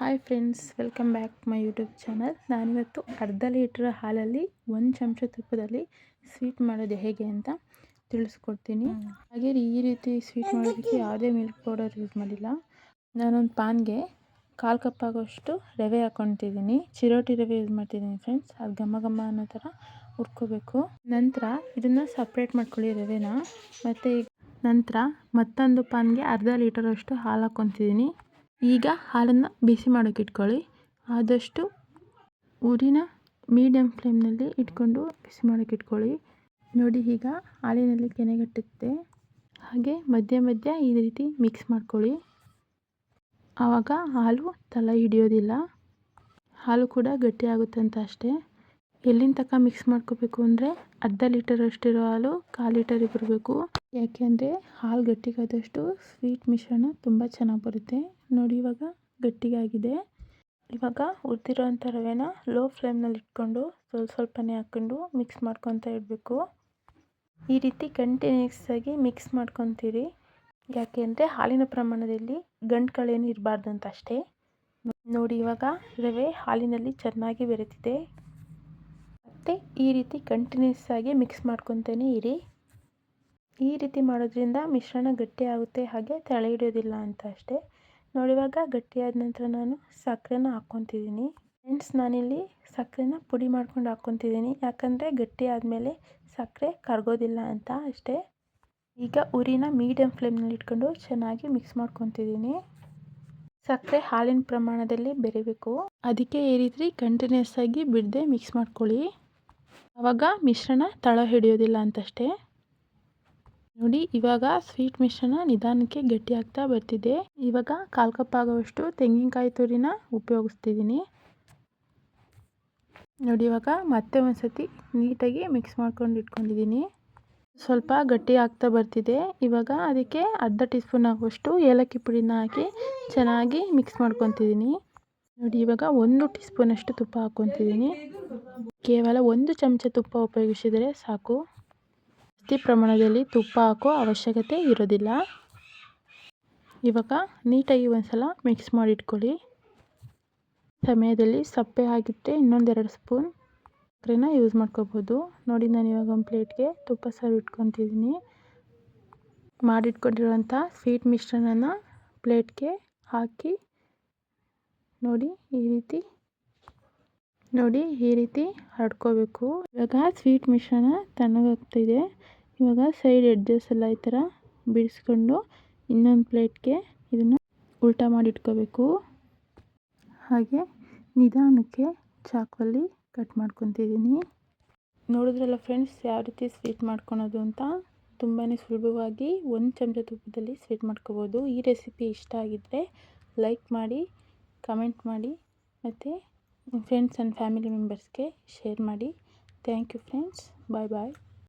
Hi friends welcome back my YouTube channel. ನಾನಿವತ್ತು ಅರ್ಧ litre ಹಾಲಲ್ಲಿ ಒಂದು ಚಮಚ ತುಪ್ಪದಲ್ಲಿ ಸ್ವೀಟ್ ಮಾಡೋದು ಹೇಗೆ ಅಂತ ತಿಳಿಸ್ಕೊಡ್ತೀನಿ. ಹಾಗೆ ಈ ರೀತಿ ಸ್ವೀಟ್ ಮಾಡೋದಕ್ಕೆ ಯಾವುದೇ ಮಿಲ್ಕ್ ಪೌಡರ್ ಯೂಸ್ ಮಾಡಿಲ್ಲ. ನಾನೊಂದು ಪಾನ್ಗೆ ಕಾಲು ಕಪ್ ಆಗೋಷ್ಟು ರವೆ ಹಾಕ್ಕೊತಿದ್ದೀನಿ ಚಿರೋಟಿ ರವೆ ಯೂಸ್ ಮಾಡ್ತಿದ್ದೀನಿ ಫ್ರೆಂಡ್ಸ್. ಅದು ಘಮ ಘಮ ಅನ್ನೋ ಥರ ಹುರ್ಕೋಬೇಕು. ನಂತರ ಇದನ್ನು ಸಪ್ರೇಟ್ ಮಾಡ್ಕೊಳ್ಳಿ ರವೆನ. ಮತ್ತು ಈಗ ನಂತರ ಮತ್ತೊಂದು ಪಾನ್ಗೆ ಅರ್ಧ ಲೀಟರಷ್ಟು ಹಾಲು ಹಾಕ್ಕೊತಿದ್ದೀನಿ ಈಗ ಹಾಲನ್ನು ಬಿಸಿ ಮಾಡೋಕೆ ಇಟ್ಕೊಳ್ಳಿ. ಆದಷ್ಟು ಊರಿನ ಮೀಡಿಯಮ್ ಫ್ಲೇಮ್ನಲ್ಲಿ ಇಟ್ಕೊಂಡು ಬಿಸಿ ಮಾಡೋಕೆ ಇಟ್ಕೊಳ್ಳಿ. ನೋಡಿ ಈಗ ಹಾಲಿನಲ್ಲಿ ಕೆನೆಗಟ್ಟುತ್ತೆ. ಹಾಗೆ ಮಧ್ಯ ಮಧ್ಯ ಈ ರೀತಿ ಮಿಕ್ಸ್ ಮಾಡ್ಕೊಳ್ಳಿ. ಆವಾಗ ಹಾಲು ತಲೆ ಹಿಡಿಯೋದಿಲ್ಲ. ಹಾಲು ಕೂಡ ಗಟ್ಟಿಯಾಗುತ್ತಂತ ಅಷ್ಟೇ. ಎಲ್ಲಿನ ತನಕ ಮಿಕ್ಸ್ ಮಾಡ್ಕೋಬೇಕು ಅಂದರೆ ಅರ್ಧ ಲೀಟರ್ ಅಷ್ಟಿರೋ ಹಾಲು ಕಾಲು ಲೀಟರಿಗೆ ಬರಬೇಕು. ಯಾಕೆಂದರೆ ಹಾಲು ಗಟ್ಟಿಗಾದಷ್ಟು ಸ್ವೀಟ್ ಮಿಶ್ರಣ ತುಂಬ ಚೆನ್ನಾಗಿ ಬರುತ್ತೆ. ನೋಡಿ ಇವಾಗ ಗಟ್ಟಿಗಾಗಿದೆ. ಇವಾಗ ಹುರಿದಿರೋಂಥ ರವೆನ ಲೋ ಫ್ಲೇಮ್ನಲ್ಲಿ ಇಟ್ಕೊಂಡು ಸ್ವಲ್ಪ ಸ್ವಲ್ಪನೇ ಹಾಕ್ಕೊಂಡು ಮಿಕ್ಸ್ ಮಾಡ್ಕೊತ ಇರಬೇಕು ಈ ರೀತಿ ಕಂಟಿನ್ಯೂಸ್ ಆಗಿ ಮಿಕ್ಸ್ ಮಾಡ್ಕೊತೀರಿ. ಯಾಕೆ ಅಂದರೆ ಹಾಲಿನ ಪ್ರಮಾಣದಲ್ಲಿ ಗಂಟುಗಳೇನು ಇರಬಾರ್ದು ಅಂತ ಅಷ್ಟೇ ನೋಡಿ ಇವಾಗ ರವೆ ಹಾಲಿನಲ್ಲಿ ಚೆನ್ನಾಗಿ ಬೆರೆತಿದೆ. ಮತ್ತು ಈ ರೀತಿ ಕಂಟಿನ್ಯೂಸ್ ಆಗಿ ಮಿಕ್ಸ್ ಮಾಡ್ಕೊತಾನೆ ಇರಿ. ಈ ರೀತಿ ಮಾಡೋದ್ರಿಂದ ಮಿಶ್ರಣ ಗಟ್ಟಿ ಆಗುತ್ತೆ, ಹಾಗೆ ತಳ ಹಿಡಿಯೋದಿಲ್ಲ ಅಂತ ಅಷ್ಟೇ. ನೋಡಿವಾಗ ಗಟ್ಟಿಯಾದ ನಂತರ ನಾನು ಸಕ್ಕರೆನ ಹಾಕ್ಕೊತಿದ್ದೀನಿ. ಫ್ರೆಂಡ್ಸ್ ನಾನಿಲ್ಲಿ ಸಕ್ಕರೆನ ಪುಡಿ ಮಾಡ್ಕೊಂಡು ಹಾಕ್ಕೊತಿದ್ದೀನಿ. ಯಾಕಂದರೆ ಗಟ್ಟಿ ಆದಮೇಲೆ ಸಕ್ಕರೆ ಕರಗೋದಿಲ್ಲ ಅಂತ ಅಷ್ಟೇ. ಈಗ ಉರಿನ ಮೀಡಿಯಮ್ ಫ್ಲೇಮ್ನಲ್ಲಿ ಇಟ್ಕೊಂಡು ಚೆನ್ನಾಗಿ ಮಿಕ್ಸ್ ಮಾಡ್ಕೊತಿದ್ದೀನಿ. ಸಕ್ಕರೆ ಹಾಲಿನ ಪ್ರಮಾಣದಲ್ಲಿ ಬೆರಿಬೇಕು. ಅದಕ್ಕೆ ರೀತಿ ಕಂಟಿನ್ಯೂಸ್ ಆಗಿ ಬಿಡದೆ ಮಿಕ್ಸ್ ಮಾಡ್ಕೊಳ್ಳಿ. ಆವಾಗ ಮಿಶ್ರಣ ತಳ ಹಿಡಿಯೋದಿಲ್ಲ ಅಂತಷ್ಟೇ. ನೋಡಿ, ಇವಾಗ ಸ್ವೀಟ್ ಮಿಶ್ರಣ ನಿಧಾನಕ್ಕೆ ಗಟ್ಟಿ ಆಗ್ತಾ ಬರ್ತಿದೆ. ಇವಾಗ ಕಾಲು ಕಪ್ ಆಗುವಷ್ಟು ತೆಂಗಿನಕಾಯಿ ತುರಿನ ಉಪಯೋಗಿಸ್ತಿದ್ದೀನಿ. ನೋಡಿ, ಇವಾಗ ಮತ್ತೆ ಒಂದ್ಸತಿ ನೀಟಾಗಿ ಮಿಕ್ಸ್ ಮಾಡ್ಕೊಂಡು ಇಟ್ಕೊಂಡಿದ್ದೀನಿ. ಸ್ವಲ್ಪ ಗಟ್ಟಿ ಆಗ್ತಾ ಬರ್ತಿದೆ. ಇವಾಗ ಅದಕ್ಕೆ ಅರ್ಧ ಟೀ ಸ್ಪೂನ್ ಆಗುವಷ್ಟು ಏಲಕ್ಕಿ ಪುಡಿನ ಹಾಕಿ ಚೆನ್ನಾಗಿ ಮಿಕ್ಸ್ ಮಾಡ್ಕೊತಿದ್ದೀನಿ. ನೋಡಿ, ಇವಾಗ ಒಂದು ಟೀ ಸ್ಪೂನಷ್ಟು ತುಪ್ಪ ಹಾಕ್ಕೊತಿದ್ದೀನಿ ಕೇವಲ ಒಂದು ಚಮಚ ತುಪ್ಪ ಉಪಯೋಗಿಸಿದರೆ ಸಾಕು. ಜಾಸ್ತಿ ಪ್ರಮಾಣದಲ್ಲಿ ತುಪ್ಪ ಹಾಕೋ ಅವಶ್ಯಕತೆ ಇರೋದಿಲ್ಲ. ಇವಾಗ ನೀಟಾಗಿ ಒಂದ್ಸಲ ಮಿಕ್ಸ್ ಮಾಡಿಟ್ಕೊಳ್ಳಿ. ಸಮಯದಲ್ಲಿ ಸಪ್ಪೆ ಆಗಿದ್ದರೆ ಇನ್ನೊಂದೆರಡು ಸ್ಪೂನ್ ಸಕ್ಕರೆನ ಯೂಸ್ ಮಾಡ್ಕೋಬೋದು. ನೋಡಿ ನಾನು ಇವಾಗ ಒಂದು ಪ್ಲೇಟ್ಗೆ ತುಪ್ಪ ಸರ್ವ್ ಇಟ್ಕೊತಿದ್ದೀನಿ. ಮಾಡಿಟ್ಕೊಂಡಿರುವಂಥ ಸ್ವೀಟ್ ಮಿಶ್ರಣನ ಪ್ಲೇಟ್ಗೆ ಹಾಕಿ ನೋಡಿ ಈ ರೀತಿ, ನೋಡಿ ಈ ರೀತಿ ಹರಡ್ಕೋಬೇಕು. ಇವಾಗ ಸ್ವೀಟ್ ಮಿಶ್ರಣ ತಣ್ಣಗಾಗ್ತಿದೆ. ಇವಾಗ ಸೈಡ್ ಎಡ್ಜಸ್ ಎಲ್ಲ ಈ ಥರ ಬಿಡಿಸ್ಕೊಂಡು ಇನ್ನೊಂದು ಪ್ಲೇಟ್ಗೆ ಇದನ್ನು ಉಲ್ಟಾ ಮಾಡಿಟ್ಕೋಬೇಕು. ಹಾಗೆ ನಿಧಾನಕ್ಕೆ ಚಾಕುವಲ್ಲಿ ಕಟ್ ಮಾಡ್ಕೊತಿದ್ದೀನಿ. ನೋಡಿದ್ರಲ್ಲ ಫ್ರೆಂಡ್ಸ್ ಯಾವ ರೀತಿ ಸ್ವೀಟ್ ಮಾಡ್ಕೊಳೋದು ಅಂತ? ತುಂಬಾ ಸುಲಭವಾಗಿ ಒಂದು ಚಮಚ ತುಪ್ಪದಲ್ಲಿ ಸ್ವೀಟ್ ಮಾಡ್ಕೋಬೋದು. ಈ ರೆಸಿಪಿ ಇಷ್ಟ ಆಗಿದ್ದರೆ ಲೈಕ್ ಮಾಡಿ ಕಮೆಂಟ್ ಮಾಡಿ, ಮತ್ತು ಫ್ರೆಂಡ್ಸ್ ಆ್ಯಂಡ್ ಫ್ಯಾಮಿಲಿ ಮೆಂಬರ್ಸ್ಗೆ ಶೇರ್ ಮಾಡಿ. Thank you friends bye bye